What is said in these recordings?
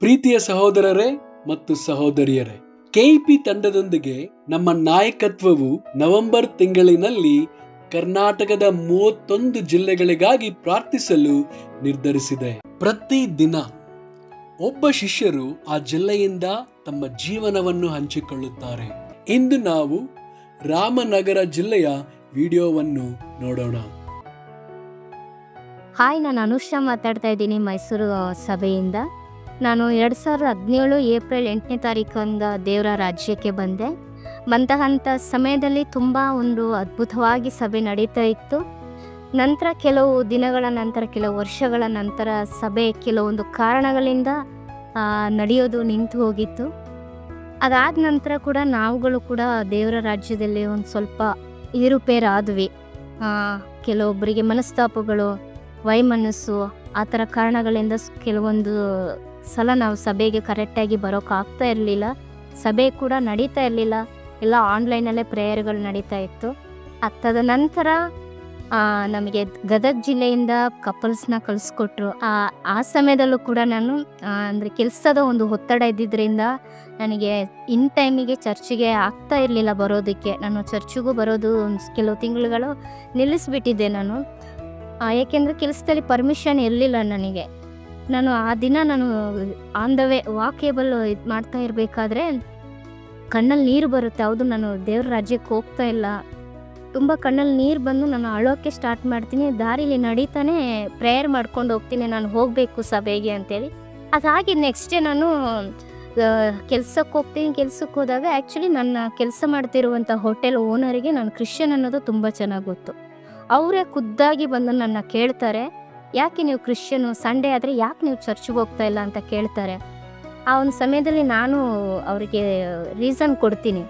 ಪ್ರೀತಿಯ ಸಹೋದರರೇ ಮತ್ತು ಸಹೋದರಿಯರೇ, ಕೆಇಪಿ ತಂಡದೊಂದಿಗೆ ನಮ್ಮ ನಾಯಕತ್ವವು ನವೆಂಬರ್ ತಿಂಗಳಿನಲ್ಲಿ ಕರ್ನಾಟಕದ ಮೂವತ್ತೊಂದು ಜಿಲ್ಲೆಗಳಿಗಾಗಿ ಪ್ರಾರ್ಥಿಸಲು ನಿರ್ಧರಿಸಿದೆ. ಪ್ರತಿ ದಿನ ಒಬ್ಬ ಶಿಷ್ಯರು ಆ ಜಿಲ್ಲೆಯಿಂದ ತಮ್ಮ ಜೀವನವನ್ನು ಹಂಚಿಕೊಳ್ಳುತ್ತಾರೆ. ಇಂದು ನಾವು ರಾಮನಗರ ಜಿಲ್ಲೆಯ ವಿಡಿಯೋವನ್ನು ನೋಡೋಣ. ಹಾಯ್, ನಾನು ಅನುಷಾ ಮಾತಾಡ್ತಾ ಇದ್ದೀನಿ ಮೈಸೂರು ಸಭೆಯಿಂದ. ನಾನು ಎರಡು ಸಾವಿರದ ಹದಿನೇಳು ಏಪ್ರಿಲ್ ಎಂಟನೇ ತಾರೀಕಂದ ದೇವರ ರಾಜ್ಯಕ್ಕೆ ಬಂದೆ. ಬಂತಹಂಥ ಸಮಯದಲ್ಲಿ ತುಂಬ ಒಂದು ಅದ್ಭುತವಾಗಿ ಸಭೆ ನಡೀತಾ ಇತ್ತು. ನಂತರ ಕೆಲವು ದಿನಗಳ ನಂತರ, ಕೆಲವು ವರ್ಷಗಳ ನಂತರ ಸಭೆ ಕೆಲವೊಂದು ಕಾರಣಗಳಿಂದ ನಡೆಯೋದು ನಿಂತು ಹೋಗಿತ್ತು. ಅದಾದ ನಂತರ ಕೂಡ ನಾವುಗಳು ಕೂಡ ದೇವರ ರಾಜ್ಯದಲ್ಲಿ ಒಂದು ಸ್ವಲ್ಪ ಏರುಪೇರಾದ್ವಿ. ಕೆಲವೊಬ್ಬರಿಗೆ ಮನಸ್ತಾಪಗಳು ವೈಮನಸ್ಸು ಆ ಥರ ಕಾರಣಗಳಿಂದ ಕೆಲವೊಂದು ಸಲ ನಾವು ಸಭೆಗೆ ಕರೆಕ್ಟಾಗಿ ಬರೋಕ್ಕಾಗ್ತಾ ಇರಲಿಲ್ಲ. ಸಭೆ ಕೂಡ ನಡೀತಾ ಇರಲಿಲ್ಲ. ಎಲ್ಲ ಆನ್ಲೈನಲ್ಲೇ ಪ್ರೇಯರ್ಗಳು ನಡೀತಾ ಇತ್ತು. ಅತ್ತದ ತದನಂತರ ಆ, ನಮಗೆ ಗದಗ ಜಿಲ್ಲೆಯಿಂದ ಕಪಲ್ಸ್ನ ಕಳಿಸ್ಕೊಟ್ರು. ಆ ಆ ಸಮಯದಲ್ಲೂ ಕೂಡ ನಾನು ಅಂದರೆ ಕೆಲಸದ ಒಂದು ಒತ್ತಡ ಇದ್ದಿದ್ದರಿಂದ ನನಗೆ ಇನ್ ಟೈಮಿಗೆ ಚರ್ಚಿಗೆ ಆಗ್ತಾ ಇರಲಿಲ್ಲ ಬರೋದಕ್ಕೆ. ನಾನು ಚರ್ಚಿಗೂ ಬರೋದು ಕೆಲವು ತಿಂಗಳುಗಳು ನಿಲ್ಲಿಸ್ಬಿಟ್ಟಿದ್ದೆ ನಾನು. ಏಕೆಂದರೆ ಕೆಲಸದಲ್ಲಿ ಪರ್ಮಿಷನ್ ಇರಲಿಲ್ಲ ನನಗೆ. ನಾನು ಆ ದಿನ ನಾನು ಆನ್ ದ ವೇ ವಾಕೇಬಲ್ ಇದು ಮಾಡ್ತಾ ಇರಬೇಕಾದ್ರೆ ಕಣ್ಣಲ್ಲಿ ನೀರು ಬರುತ್ತೆ. ಹೌದು, ನಾನು ದೇವ್ರ ರಾಜ್ಯಕ್ಕೆ ಹೋಗ್ತಾ ಇಲ್ಲ. ತುಂಬ ಕಣ್ಣಲ್ಲಿ ನೀರು ಬಂದು ನಾನು ಅಳೋಕ್ಕೆ ಸ್ಟಾರ್ಟ್ ಮಾಡ್ತೀನಿ. ದಾರಿಲಿ ನಡೀತಾನೆ ಪ್ರೇಯರ್ ಮಾಡ್ಕೊಂಡು ಹೋಗ್ತೀನಿ. ನಾನು ಹೋಗಬೇಕು ಸಭೆಗೆ ಅಂತೇಳಿ. ಅದಾಗಿ ನೆಕ್ಸ್ಟ್ ಡೇ ನಾನು ಕೆಲ್ಸಕ್ಕೆ ಹೋಗ್ತೀನಿ. ಕೆಲ್ಸಕ್ಕೆ ಹೋದಾಗ ಆ್ಯಕ್ಚುಲಿ ನನ್ನ ಕೆಲಸ ಮಾಡ್ತಿರುವಂಥ ಹೋಟೆಲ್ ಓನರಿಗೆ ನಾನು ಕ್ರಿಶ್ಚಿಯನ್ ಅನ್ನೋದು ತುಂಬ ಚೆನ್ನಾಗಿ ಗೊತ್ತು. ಅವರೇ ಖುದ್ದಾಗಿ ಬಂದು ನನ್ನ ಕೇಳ್ತಾರೆ, ಯಾಕೆ ನೀವು ಕ್ರಿಶ್ಚಿಯನು? ಸಂಡೇ ಆದರೆ ಯಾಕೆ ನೀವು ಚರ್ಚ್ಗೆ ಹೋಗ್ತಾ ಇಲ್ಲ? ಅಂತ ಕೇಳ್ತಾರೆ. ಆ ಒಂದು ಸಮಯದಲ್ಲಿ ನಾನು ಅವರಿಗೆ ರೀಸನ್ ಕೊಡ್ತೀನಿ.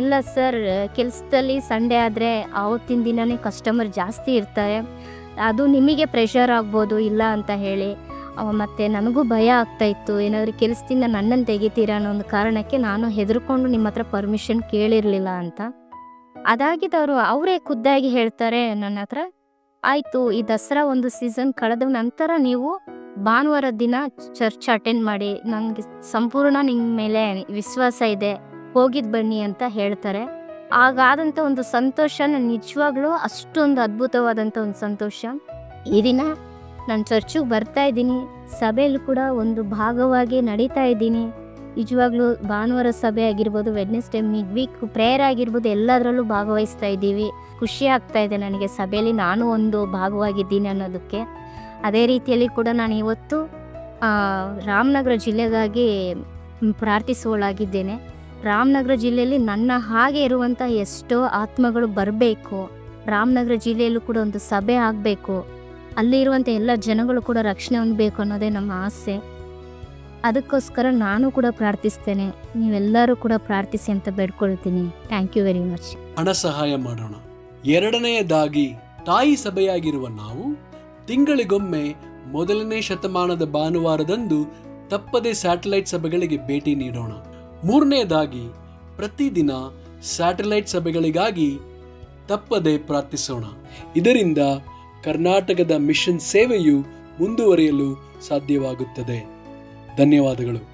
ಇಲ್ಲ ಸರ್, ಕೆಲಸದಲ್ಲಿ ಸಂಡೇ ಆದರೆ ಆವತ್ತಿನ ದಿನವೇ ಕಸ್ಟಮರ್ ಜಾಸ್ತಿ ಇರ್ತಾರೆ. ಅದು ನಿಮಗೆ ಪ್ರೆಷರ್ ಆಗ್ಬೋದು, ಇಲ್ಲ ಅಂತ ಹೇಳಿ. ಮತ್ತು ನನಗೂ ಭಯ ಆಗ್ತಾಯಿತ್ತು ಏನಾದರೂ ಕೆಲಸದಿಂದ ನನ್ನನ್ನು ತೆಗಿತೀರಾ ಅನ್ನೋ ಒಂದು ಕಾರಣಕ್ಕೆ ನಾನು ಹೆದರ್ಕೊಂಡು ನಿಮ್ಮ ಹತ್ರ ಪರ್ಮಿಷನ್ ಕೇಳಿರಲಿಲ್ಲ ಅಂತ. ಅದಾಗಿದ್ದವರು ಅವರೇ ಖುದ್ದಾಗಿ ಹೇಳ್ತಾರೆ ನನ್ನ ಹತ್ರ. ಆಯಿತು, ಈ ದಸರಾ ಒಂದು ಸೀಸನ್ ಕಳೆದ ನಂತರ ನೀವು ಭಾನುವಾರ ದಿನ ಚರ್ಚ್ ಅಟೆಂಡ್ ಮಾಡಿ ನನಗೆ ಸಂಪೂರ್ಣ ನಿಮ್ಮ ಮೇಲೆ ವಿಶ್ವಾಸ ಇದೆ ಹೋಗಿದ್ದು ಬನ್ನಿ ಅಂತ ಹೇಳ್ತಾರೆ. ಆಗಾದಂಥ ಒಂದು ಸಂತೋಷ ನನ್ನ ನಿಜವಾಗ್ಲೂ ಅಷ್ಟೊಂದು ಅದ್ಭುತವಾದಂಥ ಒಂದು ಸಂತೋಷ. ಈ ದಿನ ನಾನು ಚರ್ಚಿಗೆ ಬರ್ತಾ ಇದ್ದೀನಿ, ಸಭೆಯಲ್ಲಿ ಕೂಡ ಒಂದು ಭಾಗವಾಗಿ ನಡೀತಾ ಇದ್ದೀನಿ. ನಿಜವಾಗ್ಲೂ ಭಾನುವಾರ ಸಭೆ ಆಗಿರ್ಬೋದು ವೆಡ್ನೆಸ್ಡೇ ಮಿಡ್ ವೀಕ್ ಪ್ರೇಯರ್ ಆಗಿರ್ಬೋದು, ಎಲ್ಲದರಲ್ಲೂ ಭಾಗವಹಿಸ್ತಾ ಇದ್ದೀವಿ. ಖುಷಿ ಆಗ್ತಾ ಇದೆ ನನಗೆ ಸಭೆಯಲ್ಲಿ ನಾನು ಒಂದು ಭಾಗವಾಗಿದ್ದೀನಿ ಅನ್ನೋದಕ್ಕೆ. ಅದೇ ರೀತಿಯಲ್ಲಿ ಕೂಡ ನಾನು ಇವತ್ತು ರಾಮನಗರ ಜಿಲ್ಲೆಗಾಗಿ ಪ್ರಾರ್ಥಿಸುವಳಾಗಿದ್ದೇನೆ ರಾಮನಗರ ಜಿಲ್ಲೆಯಲ್ಲಿ ನನ್ನ ಹಾಗೆ ಇರುವಂಥ ಎಷ್ಟೋ ಆತ್ಮಗಳು ಬರಬೇಕು. ರಾಮನಗರ ಜಿಲ್ಲೆಯಲ್ಲೂ ಕೂಡ ಒಂದು ಸಭೆ ಆಗಬೇಕು. ಅಲ್ಲಿ ಇರುವಂಥ ಎಲ್ಲ ಜನಗಳು ಕೂಡ ರಕ್ಷಣೆ ಹೊಂದಬೇಕು ಅನ್ನೋದೇ ನಮ್ಮ ಆಸೆ. ಅದಕ್ಕೋಸ್ಕರ ನಾನು ಕೂಡ ಪ್ರಾರ್ಥಿಸ್ತೇನೆ. ನೀವೆಲ್ಲರೂ ಕೂಡ ಪ್ರಾರ್ಥಿಸಿ ಅಂತ ಬೇಡ್ಕೊಳ್ತೀನಿ. ಥ್ಯಾಂಕ್ ಯು ವೆರಿ ಮಚ್ ಹಣ ಸಹಾಯ ಮಾಡೋಣ. ಎರಡನೆಯದಾಗಿ ತಾಯಿ ಸಭೆಯಾಗಿರುವ ನಾವು ತಿಂಗಳಿಗೊಮ್ಮೆ ಮೊದಲನೇ ಶತಮಾನದ ಭಾನುವಾರದಂದು ತಪ್ಪದೆ ಸ್ಯಾಟಲೈಟ್ ಸಭೆಗಳಿಗೆ ಭೇಟಿ ನೀಡೋಣ. ಮೂರನೆಯದಾಗಿ ಪ್ರತಿದಿನ ಸ್ಯಾಟಲೈಟ್ ಸಭೆಗಳಿಗಾಗಿ ತಪ್ಪದೆ ಪ್ರಾರ್ಥಿಸೋಣ. ಇದರಿಂದ ಕರ್ನಾಟಕದ ಮಿಷನ್ ಸೇವೆಯು ಮುಂದುವರಿಯಲು ಸಾಧ್ಯವಾಗುತ್ತದೆ. ಧನ್ಯವಾದಗಳು.